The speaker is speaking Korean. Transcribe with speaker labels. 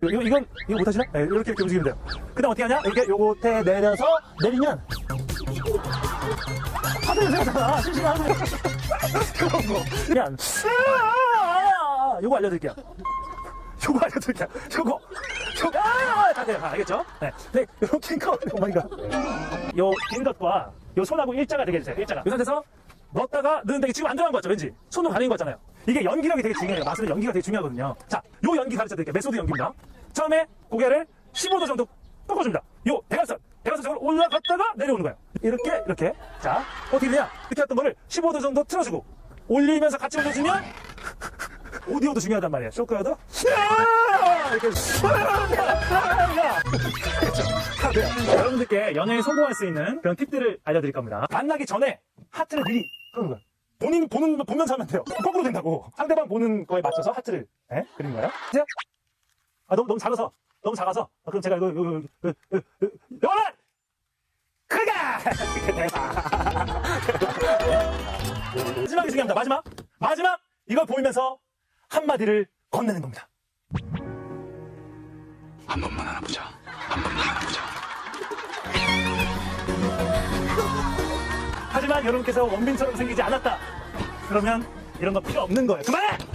Speaker 1: 이거, 이건, 이거 못하시나? 네, 이렇게, 이렇게 움직이면 돼요. 그 다음 어떻게 하냐? 이렇게 요것에 내려서 내리면. 하늘 생각잖아. 심심하네. 그런 거. 그냥. 아, 요거 알려드릴게요. 요거 알려드릴게요. 요거. 요거. 아, 다 돼요. 아, 알겠죠? 네. 네, 요긴 거, 오 마이 갓. 요, 긴 것과 요 손하고 일자가 되게 해주세요. 일자가. 이 상태에서 넣었다가 넣는데 지금 안 들어간 거 같죠? 왠지. 손으로 가는 거 같잖아요. 이게 연기력이 되게 중요해요. 마술은 연기가 되게 중요하거든요. 자, 요 연기 가르쳐 드릴게요. 메소드 연기입니다. 처음에 고개를 15도 정도 꺾어줍니다. 요 대각선, 대각선적으로 올라갔다가 내려오는 거예요. 이렇게, 이렇게. 자, 어떻게 되냐? 이렇게 했던 거를 15도 정도 틀어주고 올리면서 같이 올려주면 오디오도 중요하단 말이에요. 쇼크여도 이렇게 다 돼요. 여러분들께 연애에 성공할 수 있는 그런 팁들을 알려드릴 겁니다. 만나기 전에 하트를 미리 끄는 거예요. 본인 보는 거 보면서 하면 돼요. 거꾸로 된다고. 상대방 보는 거에 맞춰서 하트를 예? 그리는 거예요. 보세요. 아 너무 너무 작아서 너무 작아서 아, 그럼 제가 이거 이거 이거 이거 이거 크게. 마지막이 중요합니다. 마지막 마지막 이걸 보이면서 한 마디를 건네는 겁니다.
Speaker 2: 한 번만 알아보자. 한 번만 알아보자.
Speaker 1: 하지만 여러분께서 원빈처럼 생기지 않았다. 그러면 이런 거 필요 없는 거예요. 그만해!